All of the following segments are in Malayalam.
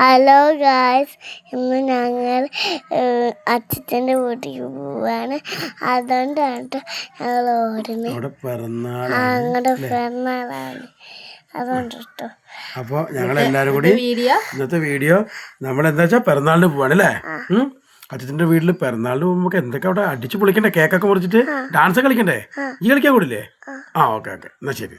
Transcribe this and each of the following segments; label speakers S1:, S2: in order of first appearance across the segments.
S1: ഹലോ ഗായ്സ് ഇന്ന് ഞങ്ങൾ അച്ഛന്റെ വീട്ടിൽ പോവാണ്. അതുകൊണ്ടാണ് ഞങ്ങൾ ഓടുന്നത്. അങ്ങോട്ട് പിറന്നാളാണ്. അതുകൊണ്ട് കേട്ടോ
S2: അപ്പോൾ ഞങ്ങളെല്ലാവരും കൂടി
S3: വീഡിയോ?
S2: ഇന്നത്തെ വീഡിയോ നമ്മൾ എന്താ വെച്ചാൽ പിറന്നാളിന് പോവാണ് അല്ലേ? അച്ഛന്റെ വീട്ടിൽ പിറന്നാളിന് പോകുമ്പോൾ എന്തൊക്കെ അവിടെ അടിച്ചു പൊളിക്കണ്ടേ? കേക്കൊക്കെ മുറിച്ചിട്ട് ഡാൻസ് കളിക്കണ്ടേ? ഈ കളിക്കാൻ കൂടില്ലേ? ആ. Okay okay. എന്നാ ശരി.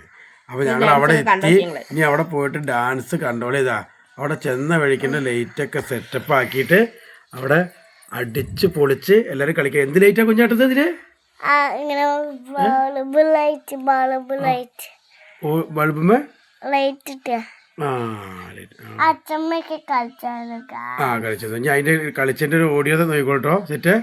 S2: അപ്പോൾ ഞങ്ങൾ അവിടെ എത്തി. ഇനി അവിടെ പോയിട്ട് ഡാൻസ് കണ്ട്രോൾ ചെയ്താ അവിടെ ചെന്ന വഴിക്കുന്ന ലൈറ്റൊക്കെ സെറ്റപ്പ് ആക്കിയിട്ട് അവിടെ അടിച്ച് പൊളിച്ച് എല്ലാവരും കളിക്കുക എന്ത് ലൈറ്റാ കുഞ്ഞാട്ടത്
S1: ഇതിൽ? ലൈറ്റ്
S2: ബൾബുമേ
S1: ഇട്ട. അച്ഛമ്മയൊക്കെ
S2: ആ കളിച്ചത് ഞാൻ അതിന്റെ കളിച്ചതിന്റെ ഒരു ഓഡിയോ നോക്കിക്കോട്ടോ സെറ്റ്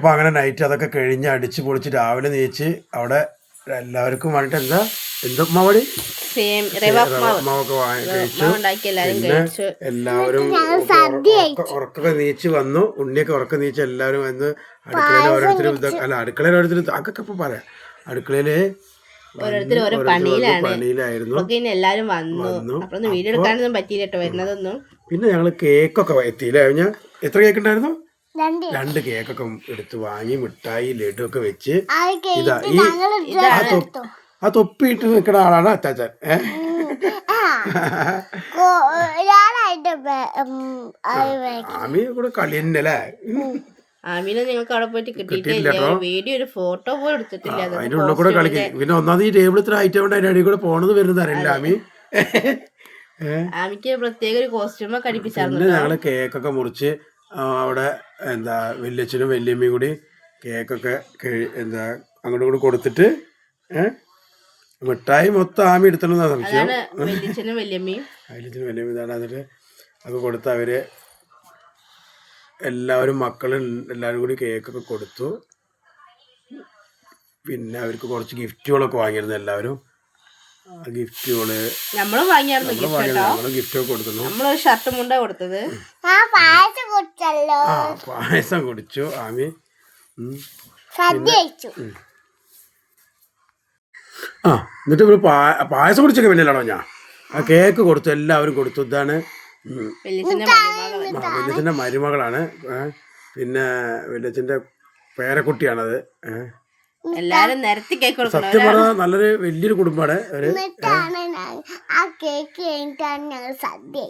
S2: അപ്പൊ അങ്ങനെ നൈറ്റ് അതൊക്കെ കഴിഞ്ഞ് അടിച്ച് പൊളിച്ച് രാവിലെ നീച്ച് അവിടെ എല്ലാവർക്കും വേണ്ടി എന്താ? എന്താ ഉപ്മാവടി
S3: സെയിം റവ
S2: ഉപ്മാവൊക്കെ വാങ്ങി കഴിച്ചു. എല്ലാവരും ഉറക്ക- ഉറക്കൊക്കെ നീച്ച് വന്നു. ഉണ്ണിയൊക്കെ ഉറക്കം നീച്ച് എല്ലാവരും വന്ന് അടുക്കളയിൽ ഓരോരുത്തരും ഇതൊക്കെ അല്ല അടുക്കളയിൽ ഓരോരുത്തരും അതൊക്കെ ഇപ്പൊ പറയാം. അടുക്കളയിൽ
S3: ഓരോരുത്തരും ഓരോ പണിയിലാണ്. എല്ലാരും വന്നു.
S2: വന്നു.
S3: അപ്പൊ വീഡിയോ എടുക്കാനൊന്നും പറ്റിയില്ല കേട്ടോ വരുന്നതൊന്നും.
S2: പിന്നെ ഞങ്ങൾ കേക്കൊക്കെ എത്തിയില്ല? എത്ര കേക്ക് ഉണ്ടായിരുന്നു?
S1: രണ്ട്
S2: രണ്ട് കേക്കൊക്കെ എടുത്ത് വാങ്ങി മിഠായി ലഡു ഒക്കെ വെച്ച്
S1: ആ
S2: ഇതാ ഈ ആ തൊപ്പ് ആ തൊപ്പിയിട്ട് നിൽക്കുന്ന ആളാണ് അച്ചാച്ചൻ. ആമി കൂടെ കളി തന്നെ അല്ലേ
S3: ആമീനെ നിങ്ങൾക്ക് അവിടെ പോയിട്ട് കിട്ടിയിട്ടില്ല. വീഡിയോ ഒരു ഫോട്ടോ പോലും എടുത്തിട്ടില്ല. അത്
S2: അതിന്റെ ഉള്ളിൽ കൂടെ കളിക്കും. പിന്നെ ഒന്നാമത് ഈ ടേബിൾ ഇത്ര ഐറ്റം കൊണ്ട് അതിന്റെ അടിയിൽ കൂടെ പോണത് വരുന്നത് അറിയില്ല ആമി.
S3: ആമിക്ക് പ്രത്യേക ഒരു കോസ്റ്റ്യൂമൊക്കെ അടിപ്പിച്ചായിരുന്നു
S2: ഞങ്ങൾ കേക്കൊക്കെ മുറിച്ച് അവിടെ എന്താ വല്യച്ഛനും വല്യമ്മയും കൂടി കേക്കൊക്കെ കഴി- എന്താ അങ്ങോട്ടും കൂടി കൊടുത്തിട്ട് ഏ? മിഠായി മൊത്തം ആമി എടുത്തണമെന്നാ സംശയം.
S3: വല്യച്ഛനും വല്യമ്മയും.
S2: ഇതാണ് എന്നിട്ട് അത് കൊടുത്ത് അവർ എല്ലാവരും മക്കളും എല്ലാവരും കൂടി കേക്കൊക്കെ കൊടുത്തു. പിന്നെ അവർക്ക് കുറച്ച് ഗിഫ്റ്റുകളൊക്കെ വാങ്ങിയിരുന്നു എല്ലാവരും. ഗിഫ്റ്റുകൾ
S3: നമ്മൾ വാങ്ങിയായിരുന്നു ഗിഫ്റ്റ് കേട്ടോ.
S2: നമ്മൾ ഗിഫ്റ്റൊക്കെ കൊടുക്കുന്നു.
S3: ഷർട്ട് മുണ്ട കൊടുത്തത്.
S1: ആ പായസം കുടിച്ചല്ലോ.
S2: ആ പായസം കുടിച്ചു. ആമി. ആ എന്നിട്ട് ഇവർ പായസം കുടിച്ചൊക്കെ പിന്നിലാണോ ഞാൻ? ആ കേക്ക് കൊടുത്തു. എല്ലാവരും കൊടുത്തു. ഇതാണ്. ആ മരുമകളാണ്. പിന്നെ വല്യച്ഛന്റെ പേരക്കുട്ടിയാണത്. ഏഹ്
S3: എല്ലാരും നിരത്തി കേക്ക് കൊടുക്കണം.
S2: സത്യം പറഞ്ഞാൽ നല്ലൊരു വലിയൊരു കുടുംബമാണ്
S1: എന്നിട്ടാണ് ആ കേക്ക് കഴിഞ്ഞിട്ടാണ് ഞങ്ങൾ സദ്യ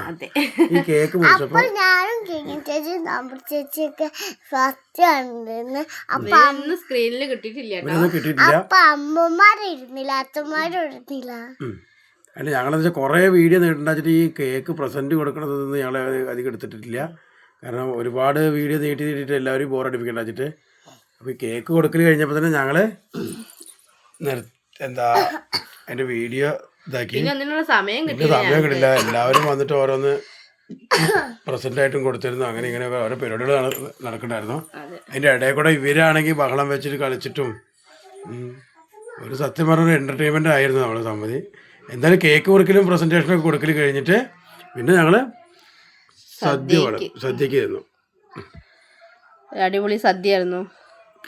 S3: അതെ.
S2: ഈ കേക്ക്
S1: അപ്പോൾ ഞാനും കേക്കും ചേച്ചി നമ്പർ ചേച്ചിയൊക്കെ ഫസ്റ്റ് കണ്ടിരുന്നു അപ്പൊ
S3: ഒന്നും സ്ക്രീനിൽ കിട്ടിയിട്ടില്ല കേട്ടോ.
S2: ഇവരൊന്നും കിട്ടിയിട്ടില്ല.
S1: അപ്പൊ അമ്മമാരും ഇരുന്നില്ല അച്ഛന്മാരും ഇരുന്നില്ല
S2: അല്ല ഞങ്ങളെന്ന് വെച്ചാൽ കുറേ വീഡിയോ നീട്ടുണ്ടാച്ചിട്ട് ഈ കേക്ക് പ്രസന്റ് കൊടുക്കണതൊന്നും ഞങ്ങൾ അധികം എടുത്തിട്ടില്ല. കാരണം ഒരുപാട് വീഡിയോ നീട്ടി നീട്ടിയിട്ട് എല്ലാവരും ബോറടിപ്പിക്കണ്ട വെച്ചിട്ട് അപ്പോൾ ഈ കേക്ക് കൊടുക്കൽ കഴിഞ്ഞപ്പോൾ തന്നെ ഞങ്ങൾ എന്താ അതിന്റെ വീഡിയോ ഇതാക്കി.
S3: സമയം
S2: കിട്ടില്ല എല്ലാവരും വന്നിട്ട് ഓരോന്ന് പ്രസന്റ് ആയിട്ടും കൊടുത്തിരുന്നു. അങ്ങനെ ഇങ്ങനെ ഓരോ പരിപാടികൾ നട- നടക്കണ്ടായിരുന്നു.
S3: അതെ.
S2: അതിന്റെ ഇടയിൽ കൂടെ ഇവരാണെങ്കിൽ ബഹളം വെച്ചിട്ട് കളിച്ചിട്ടും ഒരു സത്യം പറഞ്ഞ എന്റർടൈൻമെന്റ് ആയിരുന്നു നമ്മളെ സമ്മതി എന്തായാലും കേക്ക് കൊടുക്കലും പ്രസന്റേഷനൊക്കെ കൊടുക്കൽ കഴിഞ്ഞിട്ട് പിന്നെ ഞങ്ങൾ സദ്യ സദ്യക്ക്. തന്നു
S3: അടിപൊളി അടിപൊളി സദ്യയായിരുന്നു.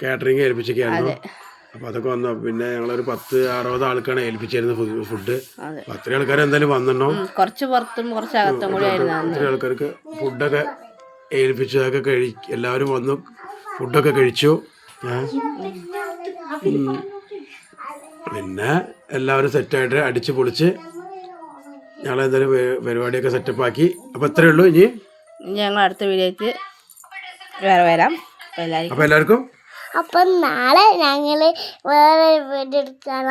S2: കാറ്ററിംഗ് ഏൽപ്പിച്ചൊക്കെയായിരുന്നു. അപ്പോൾ അതൊക്കെ വന്നു. പിന്നെ ഞങ്ങളൊരു പത്ത് അറുപത് ആൾക്കാണ് ഏൽപ്പിച്ചിരുന്നത് ഫുഡ് അത്ര ആൾക്കാർ എന്തായാലും വന്നിട്ടുണ്ടോ
S3: കുറച്ച് പുറത്തും കുറച്ച് അകത്തും കൂടി ആയിരുന്നു.
S2: ഒത്തിരി ആൾക്കാർക്ക് ഫുഡൊക്കെ ഏൽപ്പിച്ചതൊക്കെ കഴി എല്ലാവരും വന്നു. ഫുഡൊക്കെ കഴിച്ചു. പിന്നെ എല്ലാവരും സെറ്റായിട്ട് അടിച്ച് പൊളിച്ച് ഞങ്ങളെന്തായാലും പരിപാടിയൊക്കെ സെറ്റപ്പാക്കി. അപ്പോൾ ഇത്രയേ ഉള്ളൂ ഇനി?
S3: ഞങ്ങൾ അടുത്ത വീഡിയോയ്ക്ക് വേറെ വരാം. അപ്പൊ
S2: അപ്പോൾ എല്ലാവർക്കും
S1: അപ്പം നാളെ ഞങ്ങൾ വേറെ വീഡിയോ എടുക്കാൻ